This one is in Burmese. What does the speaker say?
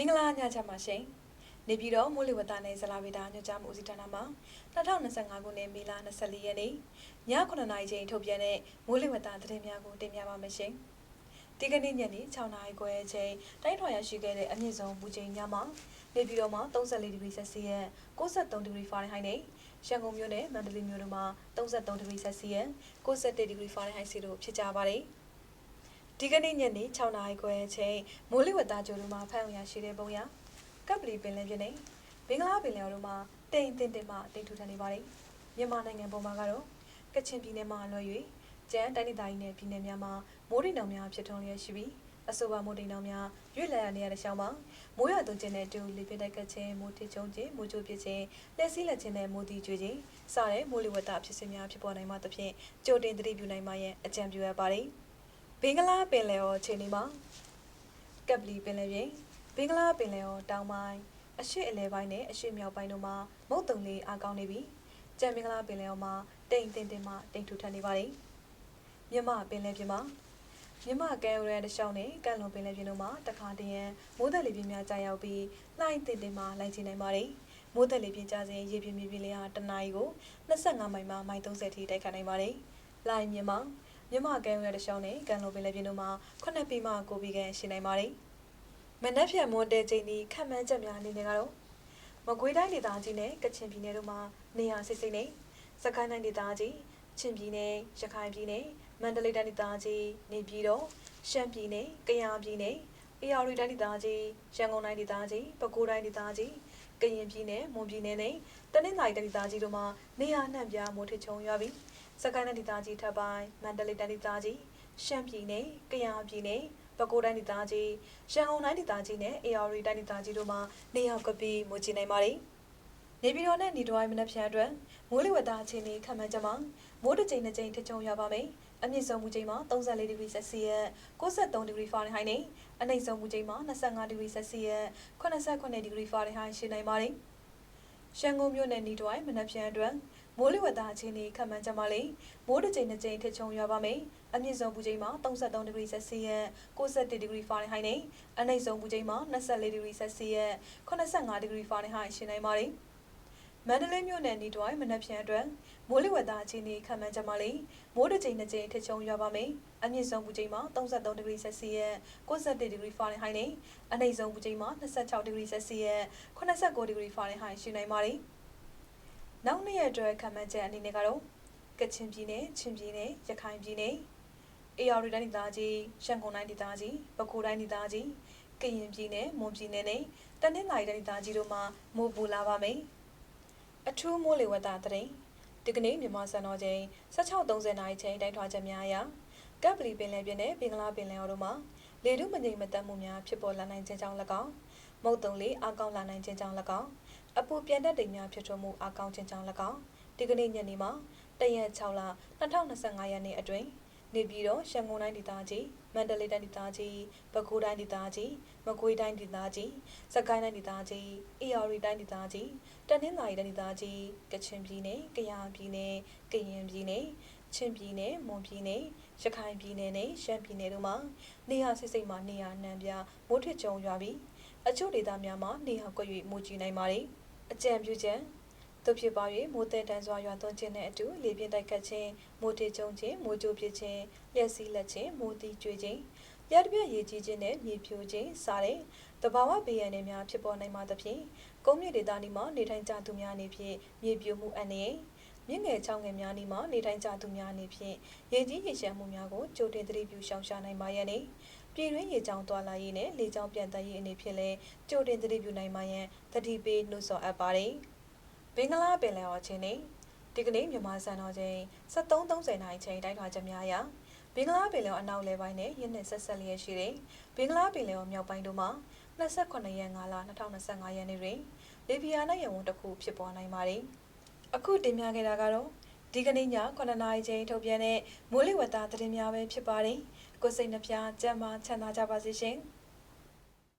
မင်္ဂလာညချမ်းပါရှင်နေပြည်တော်မိုးလေဝသနဲ့ဇလာဗေဒညွှန်ကြားမှုဦးစီးဌာနမှ2025ခုနှစ်မေလ24ရက်နေ့ည9:00နာရီချိန်ထုတ်ပြန်တဲ့မိုးလေဝသသတင်းများကိုတင်ပြပါမယ်ရှင်ဒီကနေ့ညနေ6နာရီခွဲအချိန်တိုင်းထွာရရှိခဲ့တဲ့အမြင့်ဆုံးပူချိန်ညမှာနေပြည်တော်မှာ34ဒီဂရီဆက်စီယပ်63ဒီဂရီဖာရင်ဟိုက်နဲ့ရန်ကုန်မြို့နဲ့မန္တလေးမြို့တို့မှာ33ဒီဂရီဆက်စီယပ်61ဒီဂရီဖာရင်ဟိုက်စီတို့ဖြစ်ကြပါတယ် ဒီကနေ့ညနေ6နာရီခွဲအချိန်မိုးလေဝသကြိုးတို့မှာဖမ်းရရှိတဲ့ပုံရကပ်ပလီပင်လယ်ပြင်နဲ့ဘင်္ဂလားပင်လယ်အော်တို့မှာတိမ်တင်တင်မှတိမ်ထူထန်နေပါတယ်မြန်မာနိုင်ငံပေါ်မှာကတော့ကချင်ပြည်နယ်မှာလွှဲ၍ကျန်းတိုင်းဒေသကြီးနဲ့ပြည်နယ်များမှာမိုးတိမ်တောင်များဖြစ်ထွန်းလျက်ရှိပြီးအဆိုပါမိုးတိမ်တောင်များရွေ့လည်ရနေရတဲ့ရှောင်းမှာမိုးရွာသွန်းခြင်းနဲ့တူလေပြတိုက်ကခြင်းမိုးထချုံခြင်းမိုးချိုးပြခြင်းလက်စည်းလက်ခြင်းနဲ့မိုးတီကျွေးခြင်းစတဲ့မိုးလေဝသဖြစ်စဉ်များဖြစ်ပေါ်နိုင်မှသဖြင့်ကြိုတင်သတိပြုနိုင်မှရန်အကြံပြုရပါတယ် ဘင်္ဂလားပင်လယ်အော်ခြေနေမှာကပ်ပလီပင်လယ်ပြင်ဘင်္ဂလားပင်လယ်အော်တောင်ပိုင်းအရှေ့အလဲပိုင်းနဲ့အရှေ့မြောက်ပိုင်းတို့မှာမုတ်တုံလေးအားကောင်းနေပြီးကြံမင်္ဂလာပင်လယ်အော်မှာတိမ်တင်တင်မှတိမ်ထူထန်နေပါတယ်မြမပင်လယ်ပြင်မှာမြမကဲရန်တရှောင်းနဲ့ကန့်လွန်ပင်လယ်ပြင်တို့မှာတခါတည်းရန်မိုးသက်လေပြင်းများကြာရောက်ပြီးလှိုင်းတင်တင်မှလိုက်ချင်နိုင်ပါတယ်မိုးသက်လေပြင်းကြစဉ်ရေပြင်းမြေပြင်းလေးဟာတနအီကို25မိုင်မှမိုင်30ထိတိုက်ခတ်နိုင်ပါတယ်။လိုင်းမြမ မြမကဲရန်တရှောင်းနဲ့ကန့်လွန်ပင်လယ်ပြင်တို့မှာ9ပီမှ9ပီကန်ရှိနိုင်ပါတယ်။မနက်ဖြန်မွန်တဲချိန်ဒီခန့်မှန်းချက်များအနေနဲ့ကတော့မကွေးတိုင်းဒေသကြီးနဲ့ကချင်ပြည်နယ်တို့မှာနေရာစိတ်စိတ်နဲ့စကိုင်းတိုင်းဒေသကြီးချင်းပြည်နယ်ရခိုင်ပြည်နယ်မန္တလေးတိုင်းဒေသကြီးနေပြည်တော်ရှမ်းပြည်နယ်ကယားပြည်နယ်အေရရီတိုင်းဒေသကြီးရန်ကုန်တိုင်းဒေသကြီးပဲခူးတိုင်းဒေသကြီးကရင်ပြည်နယ်မွန်ပြည်နယ်နဲ့တနင်္သာရီတိုင်းဒေသကြီးတို့မှာနေရာနှံ့ပြားမိုးထချုံရွာပြီး စကိုင်းတိုင်းဒေသကြီးထပ်ပိုင်းမန္တလေးတိုင်းဒေသကြီးရှမ်းပြည်နယ်ကယားပြည်နယ်ပဲခူးတိုင်းဒေသကြီးရန်ကုန်တိုင်းဒေသကြီးနဲ့အေရရီတိုင်းဒေသကြီးတို့မှာနေရာကပီးမိုးချနိုင်ပါတယ်နေပြည်တော်နဲ့နေတော်အိုင်မနက်ဖြန်အတွက်မိုးလေဝသအခြေအနေခန့်မှန်းချက်မှာမိုးတစ်ကြိမ်နှစ်ကြိမ်ထချုံရပါမယ်။အမြင့်ဆုံးမူချိန်မှာ34ဒီဂရီဆက်စီယပ်63ဒီဂရီဖာရင်ဟိုက်နဲ့အနိမ့်ဆုံးမူချိန်မှာ25ဒီဂရီဆက်စီယပ်89ဒီဂရီဖာရင်ဟိုက်ရှိနိုင်ပါတယ်။ရှမ်းကုန်မြို့နယ်နေတော်အိုင်မနက်ဖြန်အတွက် မိုးလေဝသအခြေအနေခန့်မှန်းချက်မှာလေမိုးတစ်ကြိမ်နှစ်ကြိမ်ထချုံရပါမယ်။အမြင့်ဆုံးမူချိန်မှာ33ဒီဂရီဆက်စီယပ်61ဒီဂရီဖာရင်ဟိုက်နဲ့အနိမ့်ဆုံးမူချိန်မှာ24ဒီဂရီဆက်စီယပ်85ဒီဂရီဖာရင်ဟိုက်ရှိနိုင်ပါတယ်။မန္တလေးမြို့နယ်နေတွိုင်းမနက်ဖြန်အတွက်မိုးလေဝသအခြေအနေခန့်မှန်းချက်မှာလေမိုးတစ်ကြိမ်နှစ်ကြိမ်ထချုံရွာပါမယ်။အမြင့်ဆုံးပူချိန်မှာ33ဒီဂရီဆက်စီယပ်61ဒီဂရီဖာရင်ဟိုက်နဲ့အနိမ့်ဆုံးပူချိန်မှာ26ဒီဂရီဆက်စီယပ်89ဒီဂရီဖာရင်ဟိုက်ရှိနိုင်ပါတယ်။ နောက်နေ့ရက်အတွက်ခန့်မှန်းချက်အနေနဲ့ကတော့ကချင်ပြည်နယ်၊ချင်းပြည်နယ်၊ရခိုင်ပြည်နယ်အေရရီတိုင်းဒေသကြီးရှမ်းကုန်တိုင်းဒေသကြီးပဲခူးတိုင်းဒေသကြီးကရင်ပြည်နယ်မွန်ပြည်နယ်နဲ့တနင်္သာရီတိုင်းဒေသကြီးတို့မှာမိုးပူလာပါမယ်။အထူးမိုးလေဝသသတင်းဒီကနေ့မြန်မာစံတော်ချိန်16:30နာရီချိန်တိုက်ထွားချက်များအရကပ်ပလီပင်လယ်ပြင်နဲ့ဘင်္ဂလားပင်လယ်အော်တို့မှာလေထုမငြိမ်မသက်မှုများဖြစ်ပေါ်လာနိုင်ခြင်းကြောင့်၎င်းမုတ်တုံလေးအကောင့်လာနိုင်ခြင်းကြောင့်၎င်း အပူပြန်တက်တိမ်များဖြစ်ထွန်းမှုအကောင့်ခြင်းကြောင့်၎င်းဒီကနေ့ညနေမှာတရက်6လ2025ရက်နေ့အတွင်းနေပြည်တော်ရှမ်းကုန်တိုင်းဒေသကြီးမန္တလေးတိုင်းဒေသကြီးပဲခူးတိုင်းဒေသကြီးမကွေးတိုင်းဒေသကြီးစကိုင်းတိုင်းဒေသကြီးအေရရီတိုင်းဒေသကြီးတနင်္သာရီတိုင်းဒေသကြီးကချင်ပြည်နယ်ကယားပြည်နယ်ကရင်ပြည်နယ်ချင်းပြည်နယ်မွန်ပြည်နယ်ရခိုင်ပြည်နယ်နဲ့ရှမ်းပြည်နယ်တို့မှာနေရာစိတ်စိတ်မှာနေရာနှံပြမိုးထစ်ကြုံရွာပြီးအချို့ဒေသများမှာနေရာကွက်၍မိုးကြီးနိုင်ပါတယ် အကြံပြုချက်သို့ဖြစ်ပါ၍မိုးတဲ့တန်းစွာရွာသွန်းခြင်းနဲ့အတူလေပြင်းတိုက်ခတ်ခြင်းမိုးထေကျုံခြင်းမိုးကြိုးပစ်ခြင်းလျှက်စီးလက်ခြင်းမိုးတီးကျွေးခြင်းရတပြည့်ရေကြီးခြင်းနဲ့မြေပြိုခြင်းစတဲ့တဘာဝဘေးရန်တွေများဖြစ်ပေါ်နိုင်မှာသဖြင့်ကုန်းမြင့်ဒေသနီမှာနေထိုင်ကြသူများအနေဖြင့်မြေပြိုမှုအန္တရာယ်မြင့်ငယ်ချောင်းငယ်များနီမှာနေထိုင်ကြသူများအနေဖြင့်ရေကြီးရေရှမ်းမှုများကိုကြိုတင်သတိပြုရှောင်ရှားနိုင်ပါရန်နဲ့ ပြည်တွင်းရေကြောင်းသွားလာရေးနဲ့လေကြောင်းပြန်တက်ရေးအနေဖြင့်လည်းကြိုတင်သတိပြုနိုင်ပါရန်တတိပေးနှုတ်ဆော်အပ်ပါတယ်။ဘင်္ဂလားပင်လယ်အော်ချင်းနေဒီကနေ့မြန်မာစံတော်ချိန်73:30နာရီချိန်တိုက်ထွာချက်များအရဘင်္ဂလားပင်လယ်အော်အနောက်လယ်ပိုင်းနဲ့ရင်းနှင့်ဆက်ဆက်လျက်ရှိတဲ့ဘင်္ဂလားပင်လယ်အော်မြောက်ပိုင်းတို့မှာ28ရက်5လ2025ရက်နေ့တွင်လေဗီယာနဲ့ရဝုန်းတစ်ခုဖြစ်ပေါ်နိုင်ပါတယ်။အခုတင်ပြခဲ့တာကတော့ဒီကနေ့ည9နာရီချိန်ထုတ်ပြန်တဲ့မိုးလေဝသသတင်းများပဲဖြစ်ပါတယ်။ ကိုစိတ်နှပြကြမ်းမှချမ်းသာကြပါစေရှင်။